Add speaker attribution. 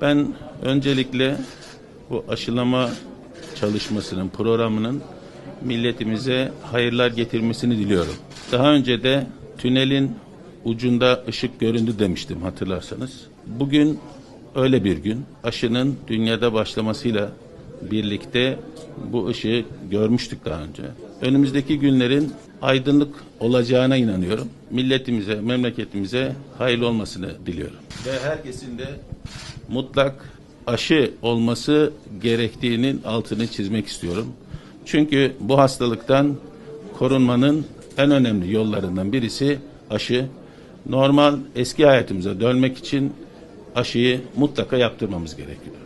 Speaker 1: Ben öncelikle bu aşılama çalışmasının, programının milletimize hayırlar getirmesini diliyorum. Daha önce de tünelin ucunda ışık göründü demiştim hatırlarsanız. Bugün öyle bir gün. Aşının dünyada başlamasıyla birlikte bu ışığı görmüştük daha önce. Önümüzdeki günlerin aydınlık olacağına inanıyorum. Milletimize, memleketimize hayırlı olmasını diliyorum. Ve herkesin de mutlak aşı olması gerektiğinin altını çizmek istiyorum. Çünkü bu hastalıktan korunmanın en önemli yollarından birisi aşı. Normal eski hayatımıza dönmek için aşıyı mutlaka yaptırmamız gerekiyor.